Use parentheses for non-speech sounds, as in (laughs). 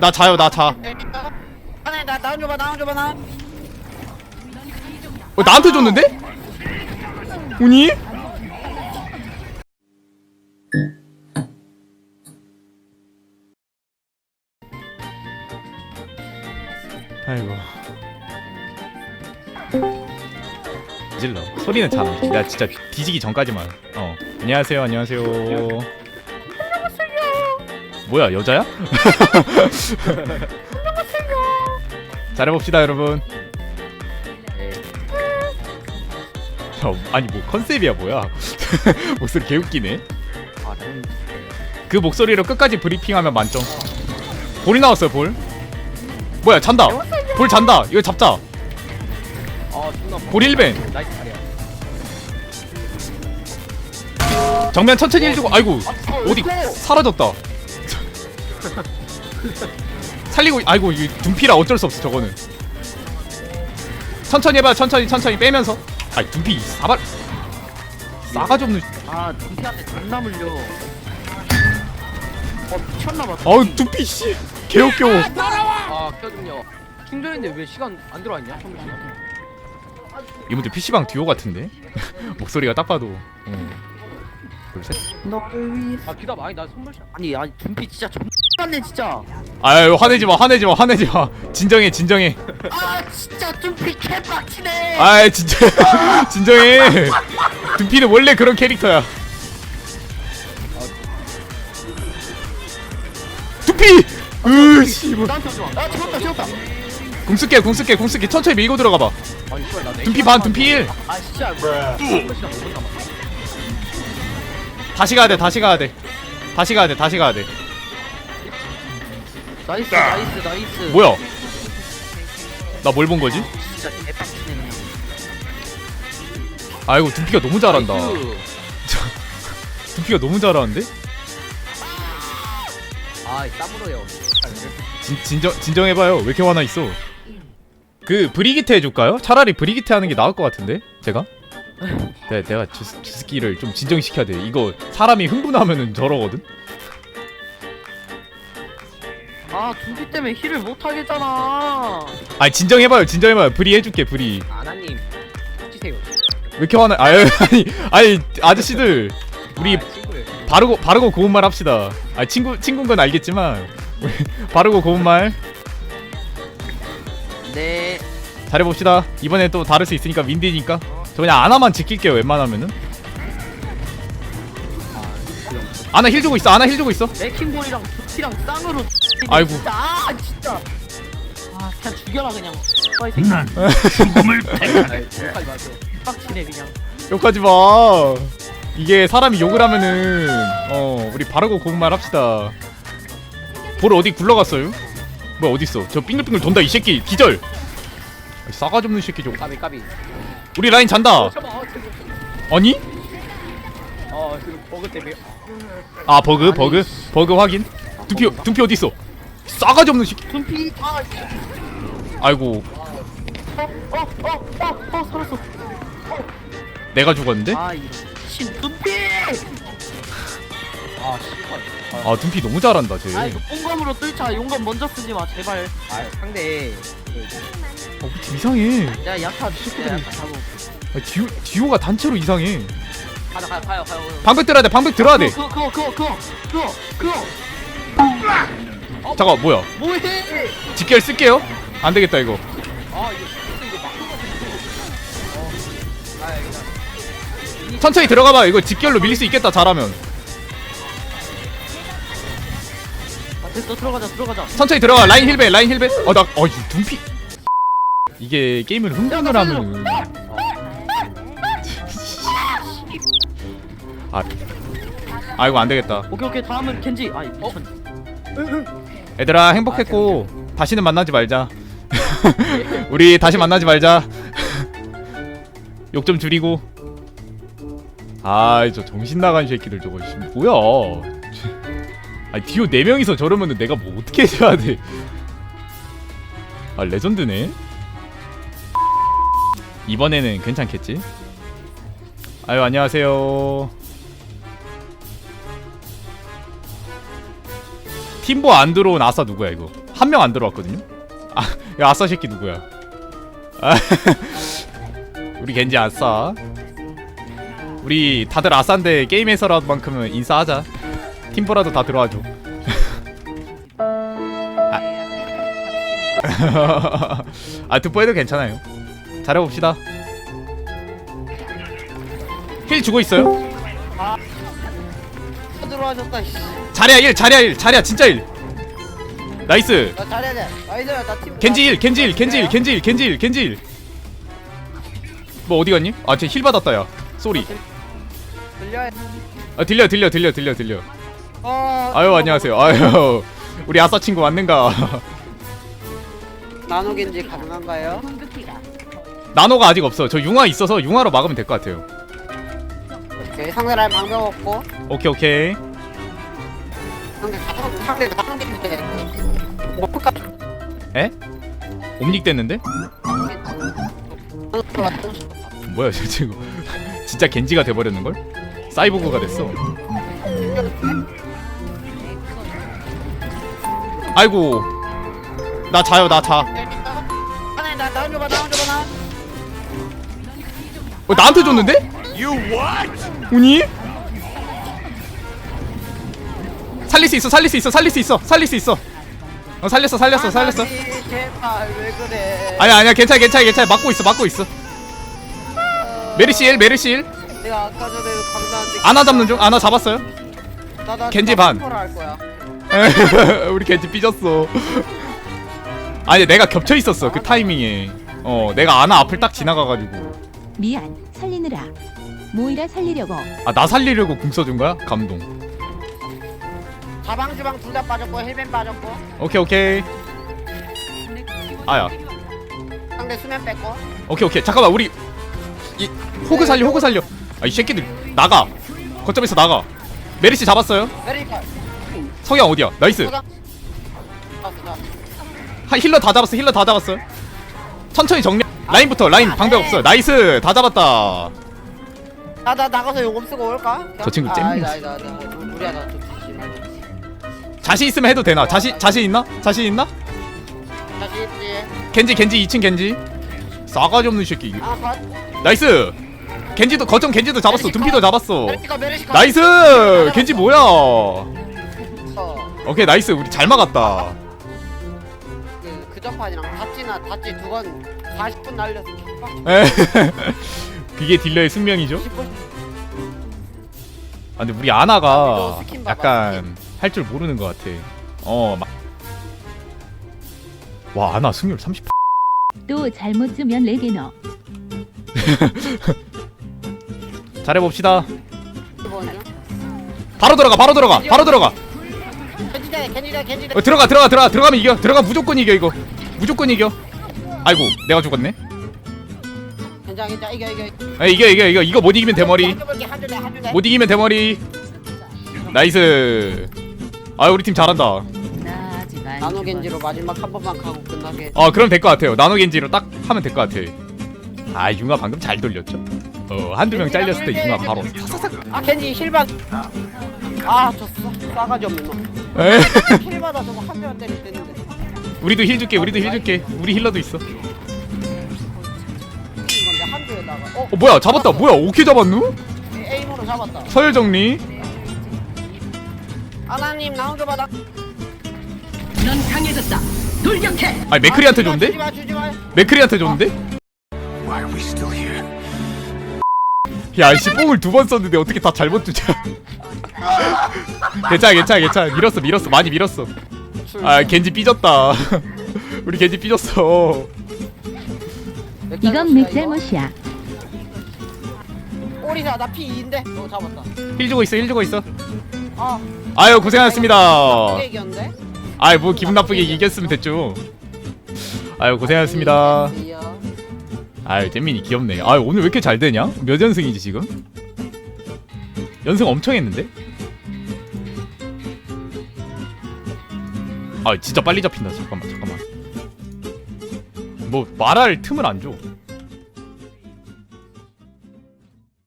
나 자요 나 자. 아니 나 나온 줘봐 나온 줘봐 나. 어, 나한테 줬는데? 우니? 아이고 질러 소리는 잘안 나 진짜 뒤지기 전까지만 어 안녕하세요 안녕하세요 뭐야 여자야? (laughs) 잘해봅시다 여러분. 야, 아니 뭐 컨셉이야 뭐야? (laughs) 목소리 개웃기네. 아 좀. 그 목소리로 끝까지 브리핑하면 만점. 볼이 나왔어요 볼. 뭐야 잔다. 볼 잔다. 이거 잡자. 아. 볼 1벤 나이스 자리야. 정면 천천히 해주고 아이고 어디 사라졌다 (laughs) 살리고 아이고 이 둔피라 어쩔 수 없어 저거는 천천히 해봐 천천히 천천히 빼면서 아이 둔피 사발 싸가지 없는 아 눈피한테 존나 물려. 어 미쳤나봐. 어우 둔피 씨 개웃겨 아 켜준요. 충전인데 왜 시간 안 들어왔냐? 청구 시간. 이분들 PC방 듀오 같은데 (laughs) 목소리가 딱 봐도 어. 둘셋. 아 기다 많이 나 선물 샷. 아니 아니 눈피 진짜 존나 네 진짜. 아유 화내지 마 화내지 마 화내지 마 진정해 진정해 아 진짜 눈피 개빡치네. 아이 진짜 (laughs) 진정해 둔피는 원래 그런 캐릭터야 으씨 나한테 오지 마. 아 죽었다 죽었다. 궁쓸게 궁쓸게 궁쓸게 천천히 밀고 들어가봐 아니 씨발 나. 둔피 반 둔피 1 아 진짜. 다시 가야 돼 다시 가야 돼 다시 가야 돼 다시 가야 돼 나이스 나이스 나이스. 뭐야 나 뭘 본 거지? 진짜 개빡치네. 아이고 둔피가 너무 잘한다. 둔피가 (laughs) 너무 잘하는데? 아이 따물어요. 진, 진정, 진정해봐요 왜 이렇게 화나 있어 그 브리기테 해줄까요? 차라리 브리기테 하는 게 나을 것 같은데 제가? (laughs) 네, 내가 주, 주스키를 좀 진정시켜야 돼 이거 사람이 흥분하면은 저러거든? 아 눈피 때문에 힐을 못 하겠잖아. 아니 진정해봐요 진정해봐요 브리 해줄게 브리 아나님 치세요. 왜 이렇게 화나 아유 (laughs) 아니 아니 아저씨들 우리 아, 친구예요. 바르고 바르고 고운 말 합시다 아 친구 친구인 건 알겠지만 우리 (laughs) 바르고 고운 말 네. 잘해봅시다 이번에 또 다를 수 있으니까 윈디니까 저 그냥 아나만 지킬게요 웬만하면은 아나 힐 주고 있어 아나 힐 주고 있어 레킹볼이랑 두피랑 쌍으로. 아이고. 진짜, 아 진짜. 아 그냥 죽여라 그냥. 아, 이 새끼. 난 죽음을 욕하지 마세요. (laughs) 빡치네 그냥. 욕하지 마 이게 사람이 욕을 하면은 어 우리 바르고 고운 말 합시다 볼 어디 굴러갔어요? 뭐야 어딨어 저 빙글빙글 돈다 이 새끼 기절 싸가지 없는 새끼 좀 까비 까비. 우리 라인 잔다 잠깐만. 아, 지금. 아니? 어 지금 버그 때문에. 아 버그 버그 버그 확인 둔피 둔피 어디 있어 싸가지 없는 새끼 눈피. 아. 아이고 어어어어어 살았어. 내가 죽었는데 아신 눈피. 아 씨발. 아 둔피 너무 잘한다 쟤 아 이거 뽕검으로 뚫자. 용검 먼저 쓰지 마 제발. 아 상대 어, 좀 이상해 내가 야타 내가 야타 잡고. 아, 디오, 디오가 단체로 이상해 가자 가요 가요 가요. 방백 들어야 돼 방백 들어야 돼 그거 그거 그거 그거 그거 그거. 잠깐 뭐야? 뭐해? 직결 쓸게요? 안 되겠다 이거. 아 이거 이거 막. 아 여기다 천천히 들어가봐. 이거 직결로 밀릴 수 있겠다 잘하면. 아, 됐어. 들어가자 들어가자. 천천히 들어가. 라인 힐베 라인 힐베 어나 어이 둔피 이게 게임을 흥분을 하면은 아. 아이고 안 되겠다. 오케이 오케이. 다음은 켄지. 아이 미쳤. 얘들아 행복했고 다시는 만나지 말자. (laughs) 우리 다시 만나지 말자. (laughs) 욕 좀 줄이고. 아이 저 정신 나간 새끼들 저거 씨, 뭐야? (laughs) 아니 디오 4명이서 저러면은 내가 뭐 어떻게 해줘야 돼아 레전드네. 이번에는 괜찮겠지? 아유 안녕하세요 팀보 안 들어온 아싸 누구야 이거? 한 명 안 들어왔거든요? 아 야, 아싸 새끼 누구야? 아, (laughs) 우리 겐지 아싸. 우리 다들 아싸인데 게임에서라만큼은 인사하자. 팀보라도 다 들어와줘. (laughs) 아, (laughs) 아 득보해도 괜찮아요. 잘해봅시다. 힐 주고 있어요? 또 들어와줬다 씨. 자리야 1 자리야 1 자리야 진짜 1 나이스 나 잘해야 돼 나이스 나팀 겐지 1 겐지 1 겐지 1 겐지 1 겐지 1 겐지 1 뭐 어디 갔니? 아, 쟤 힐 받았다 야. 쏘리. 들려 아, 들려 들려 들려 들려 들려. 어 아유, 안녕하세요. 아유. (laughs) 우리 아싸 친구 왔는가? (laughs) 나노 겐지 가능한가요? 나노가 아직 없어. 저 융화 있어서 융화로 막으면 될 것 같아요. 오케이 상대랑 방벽 없고 오케이, 오케이. 에? 옴닉 됐는데? 뭐야, 저 친구. (laughs) 진짜 겐지가 돼 버렸는 걸? 사이보그가 됐어. 아이고. 나 자요, 나 자. 하나 나 나온 줘봐 나온 줘봐 나 어, 나한테 줬는데? 우니? 살릴 수 있어, 살릴 수 있어, 살릴 수 있어, 살릴 수 있어. 어, 살렸어, 살렸어, 살렸어. 아니, 제발 왜 그래 아니야, 아니야, 괜찮아, 괜찮아, 괜찮아. 막고 있어, 막고 있어. 메르시일, 메르시일. 내가 아까 전에 강사한테 아나 잡는 중, 아나 잡았어요. 나, 나, 겐지 나 반. 스포를 할 거야 (laughs) 우리 겐지 삐졌어. 아니, 내가 겹쳐 있었어, 그 타이밍에. 어, 내가 아나 앞을 딱 지나가가지고. 미안 살리느라 모이라 살리려고 아, 나 살리려고 궁 써준 거야? 감동. 자방 주방 둘 다 빠졌고 헬멧 빠졌고. 오케이, 오케이. 아야. 상대 수면 뺐고. 오케이 오케이. 잠깐만 우리 이 호그 살려 호그 살려. 아 이 새끼들 나가. 거점에서 나가. 메리시 잡았어요? 메리카 성형 어디야? 나이스. 잡았어 하, 힐러 다 잡았어 힐러 다 잡았어. 천천히 정리 라인부터 라인 방벽 없어. 나이스 다 잡았다. 나나 나가서 요금 쓰고 올까? 저 친구 아, 잼민이 아니다 아니다 아니다. 무리하다 좀 뒤지 말고 자신 있으면 해도 되나? 자신 자신 있나? 자신 있나? 다시 있지. 겐지 겐지 2층 겐지. 싸가지 없는 새끼. 아 컷. 나이스! 겐지도 거점 겐지도 잡았어. 둠피도 잡았어. 메리카 메리카. 나이스! 겐지 뭐야? 어, 오케이 나이스. 우리 잘 막았다. 그, 그 전판이랑 다치나 다치 두번 40분 날려서 에? (laughs) 그게 딜러의 숙명이죠? 10분. 아 근데 우리 아나가 스킨 봐봐, 약간 할 줄 모르는 것 같아. 어, 막. 와 아나 승률 30. 또 잘못 주면 레게너 (laughs) 잘해봅시다. 뭐냐? 바로 들어가, 바로 들어가, 바로 들어가. 겐지대 겐지대 겐지대 어, 들어가, 들어가, 들어가, 들어가면 이겨. 들어가 무조건 이겨 이거. 무조건 이겨. 아이고, 내가 죽었네. 괜찮아 괜찮아 이겨 이겨 이겨 아, 이겨, 이겨, 이거, 이거 못 이기면 대머리. 한한못 이기면 대머리. 나이스. 아, 우리 팀 잘한다. 나노 겐지로 마지막 한 번만 가고 끝나게 어, 그럼 될 것 같아요. 나노 겐지로 딱 하면 될 것 같아. 아, 융화 방금 잘 돌렸죠. 어, 한두 명 잘렸을 때 융화 바로. 아 겐지 힐반 아 졌어 싸가지 없는 놈 에. (laughs) 힐마다 저거 한 대만 때리면 되는데 우리도 힐 줄게, 우리도 힐 줄게. 우리 힐러도 있어. 이건데 한 대에다가 어? 어 뭐야 잡았다 뭐야 오케이 잡았누? 에임으로 잡았다 서열 정리 아나님 나온 줘봐 나넌 강해졌다. 돌격해. 아니 맥크리한테 아, 주지 마, 줬는데? 주지 마 주지 마 맥크리한테 줬는데? Why are we still here? 야씨 뽕을 두 번 썼는데 어떻게 다 잘못 주냐. (laughs) 괜찮아 괜찮아 괜찮아. 밀었어 밀었어. 많이 밀었어. 아 겐지 삐졌다. (laughs) 우리 겐지 삐졌어. 이건 맥 잘못이야. 오리사 나 P2인데. 너 잡았다. 힐 주고 있어 힐 주고 있어. 아 아유 고생하셨습니다. 아유 뭐 기분 나쁘게 이겼으면 됐죠. 아유 고생하셨습니다. 아유 잼민이 귀엽네. 아유 오늘 왜 이렇게 잘 되냐? 몇 연승이지 지금? 연승 엄청 했는데? 아 진짜 빨리 잡힌다. 잠깐만 잠깐만. 뭐 말할 틈을 안 줘